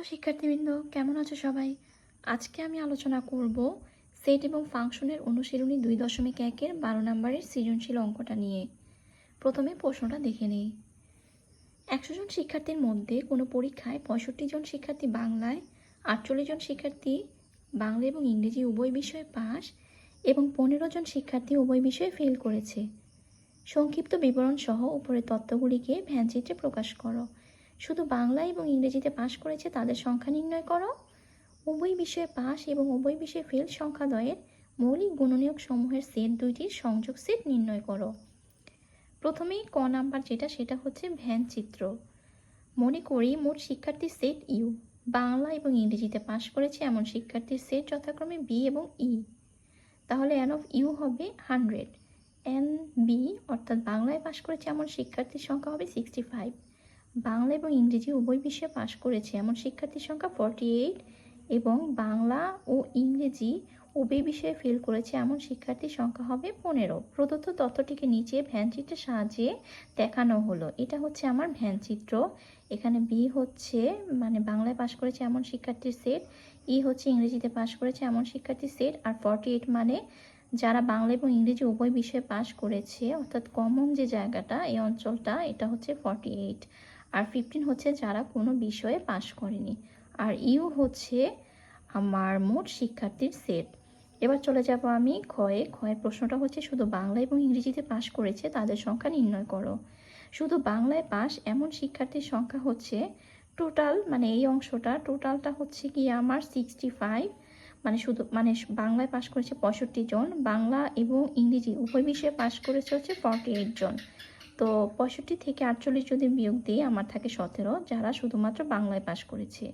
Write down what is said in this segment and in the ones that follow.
Hello শিক্ষার্থীবৃন্দ, কেমন আছো সবাই? আজকে আমি আলোচনা করব সেট এবং ফাংশনের অনুশীলনী দুই দশমিক একের বারো নম্বরের সৃজনশীল অঙ্কটা নিয়ে। প্রথমে প্রশ্নটা দেখে নেই। একশো জন শিক্ষার্থীর মধ্যে কোনো পরীক্ষায় পঁয়ষট্টি জন শিক্ষার্থী বাংলায়, আটচল্লিশ জন শিক্ষার্থী বাংলা এবং ইংরেজি উভয় বিষয়ে পাস এবং পনেরো জন শিক্ষার্থী উভয় বিষয়ে ফেল করেছে। সংক্ষিপ্ত বিবরণ সহ উপরের তত্ত্বগুলিকে ভ্যানচিত্রে প্রকাশ করো। শুধু বাংলা এবং ইংরেজিতে পাশ করেছে তাদের সংখ্যা নির্ণয় করো। উভয় বিষয়ে পাস এবং উভয় বিষয়ে ফেল সংখ্যাদ্বয়ের মৌলিক গুণনীয়ক সমূহের সেট দুইটির সংযোগ সেট নির্ণয় করো। প্রথমেই ক নাম্বার যেটা, সেটা হচ্ছে ভ্যান চিত্র। মনে করি মোট শিক্ষার্থীর সেট ইউ। বাংলা এবং ইংরেজিতে পাশ করেছে এমন শিক্ষার্থীর সেট যথাক্রমে বি এবং ই। তাহলে এন অফ ইউ হবে হান্ড্রেড এন বি অর্থাৎ বাংলায় পাশ করেছে এমন শিক্ষার্থীর সংখ্যা হবে সিক্সটি ফাইভ বাংলা এবং ইংরেজি উভয় বিষয়ে পাশ করেছে। এমন শিক্ষার্থীর সংখ্যা ফর্টি এইট এবং বাংলা ও ইংরেজি উভয় বিষয়ে ফেল করেছে। এমন শিক্ষার্থীর সংখ্যা হবে পনেরো। প্রদত্ত তথ্যটিকে নিচে ভ্যানচিত্রের সাহায্যে দেখানো হলো। এটা হচ্ছে আমার ভ্যানচিত্র এখানে বি হচ্ছে মানে বাংলায় পাশ করেছে এমন শিক্ষার্থীর সেট ই হচ্ছে ইংরেজিতে পাশ করেছে এমন শিক্ষার্থীর সেট আর ফর্টি এইট মানে যারা বাংলা এবং ইংরেজি উভয় বিষয়ে পাশ করেছে, অর্থাৎ কমন যে জায়গাটা, এই অঞ্চলটা, এটা হচ্ছে ফর্টি এইট আর ফিফটিন হচ্ছে যারা কোনো বিষয়ে পাশ করেনি। আর ইউ হচ্ছে আমার মোট শিক্ষার্থীর সেট এবার চলে যাব আমি ক্ষয়ে। ক্ষয়ের প্রশ্নটা হচ্ছে, শুধু বাংলা এবং ইংরেজিতে পাশ করেছে, তাদের সংখ্যা নির্ণয় করো। শুধু বাংলায় পাশ এমন শিক্ষার্থীর সংখ্যা হচ্ছে টোটাল মানে এই অংশটা টোটালটা হচ্ছে কি আমার সিক্সটি ফাইভ মানে শুধু মানে বাংলায় পাশ করেছে পঁয়ষট্টি জন, বাংলা এবং ইংরেজি, উভয় বিষয়ে পাশ করেছে হচ্ছে ফর্টি এইট জন। তো পঁয়ষট্টি থেকে আটচল্লিশ যদি বিয়োগ দিই, আমার থাকে সতেরো, যারা শুধুমাত্র বাংলায় পাশ করেছে।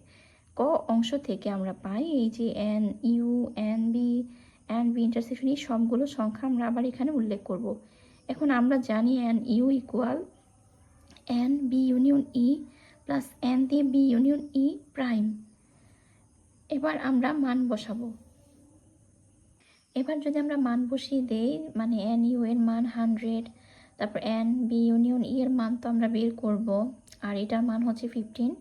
ক অংশ থেকে আমরা পাই, এই যে n U n B n B intersection এই সবগুলো সংখ্যা আমরা আবার এখানে উল্লেখ করব। এখন আমরা জানি n U equal n B union E plus n দিয়ে বি ইউনিয়ন ই প্রাইম এবার আমরা মান বসাবো। এবার যদি আমরা মান বসিয়ে দেই মানে এন ইউ এর মান হান্ড্রেড তারপর এন বি, ইউনিয়ন ই এর মান তো আমরা বের করব। আর এটার মান হচ্ছে ফিফটিন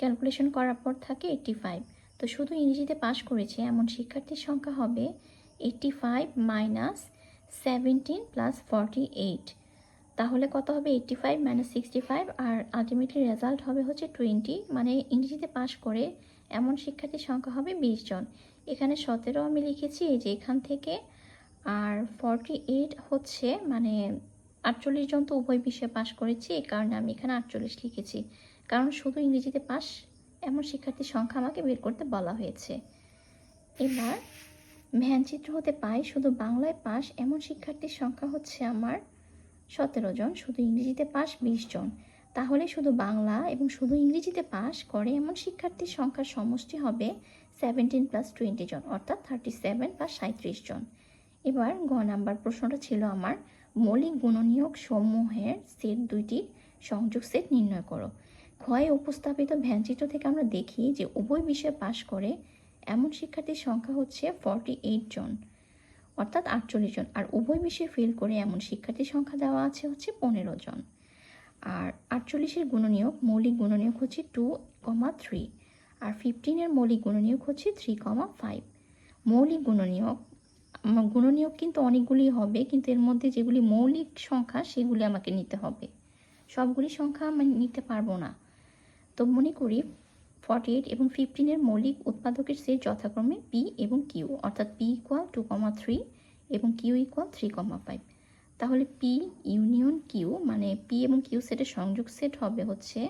ক্যালকুলেশন করার পর থাকে এইট্টি ফাইভ তো শুধু ইংরেজিতে পাশ করেছে, এমন শিক্ষার্থীর সংখ্যা হবে eighty five minus seventeen plus forty eight তাহলে কত হবে eighty five minus sixty five আর আলটিমেটলি রেজাল্ট হবে হচ্ছে টোয়েন্টি মানে ইংরেজিতে পাশ করে এমন শিক্ষার্থীর সংখ্যা হবে বিশ জন। এখানে সতেরো আমি লিখেছি, এই যে এখান থেকে। আর ফর্টি এইট হচ্ছে মানে আটচল্লিশ জন তো উভয় বিষয়ে পাশ করেছি, এই কারণে আমি এখানে আটচল্লিশ লিখেছি। কারণ শুধু ইংরেজিতে পাশ, এমন শিক্ষার্থীর সংখ্যা আমাকে বের করতে বলা হয়েছে। এবার ভ্যানচিত্র হতে পাই, শুধু বাংলায় পাস এমন শিক্ষার্থীর সংখ্যা হচ্ছে আমার সতেরো জন, শুধু ইংরেজিতে পাস বিশ জন। তাহলে শুধু বাংলা এবং শুধু ইংরেজিতে পাশ করে এমন শিক্ষার্থীর সংখ্যার সমষ্টি হবে সেভেন্টিন প্লাস টোয়েন্টি জন, অর্থাৎ থার্টি সেভেন প্লাস সাঁত্রিশ জন। এবার গ নাম্বার প্রশ্নটা ছিল আমার মৌলিক গুণনীয়ক সমূহের সেট দুইটির সংযোগ সেট নির্ণয় করো। ক্ষয়ে উপস্থাপিত ভ্যানচিত্র থেকে আমরা দেখি যে উভয় বিষয়ে পাশ করে এমন শিক্ষার্থীর সংখ্যা হচ্ছে ফর্টি এইট জন, অর্থাৎ আটচল্লিশ জন। আর উভয় বিষয়ে ফেল করে এমন শিক্ষার্থীর সংখ্যা দেওয়া আছে হচ্ছে পনেরো জন। আর আটচল্লিশের গুণনীয়ক, মৌলিক গুণনীয়ক হচ্ছে টু কমা থ্রি আর ফিফটিনের মৌলিক গুণনীয়ক হচ্ছে থ্রি কমা ফাইভ মৌলিক গুণনীয়ক গুণনীয়ক কিন্তু অনেকগুলি হবে, কিন্তু এর মধ্যে যেগুলি মৌলিক সংখ্যা, সেগুলি আমাকে নিতে হবে। সবগুলি সংখ্যা আমি নিতে পারব না। তো মনে করি ফর্টি এইট এবং ফিফটিনের মৌলিক উৎপাদকের সেট যথাক্রমে পি এবং কিউ অর্থাৎ P equal two comma three এবং Q equal three comma five তাহলে পি ইউনিয়ন কিউ মানে পি এবং কিউ সেটের সংযোগ সেট হবে হচ্ছে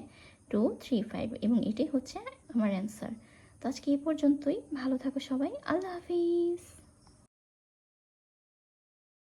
টু থ্রি ফাইভ এবং এটাই হচ্ছে আমার অ্যান্সার তো আজকে এই পর্যন্তই। ভালো থাকো সবাই। আল্লাহ হাফিজ।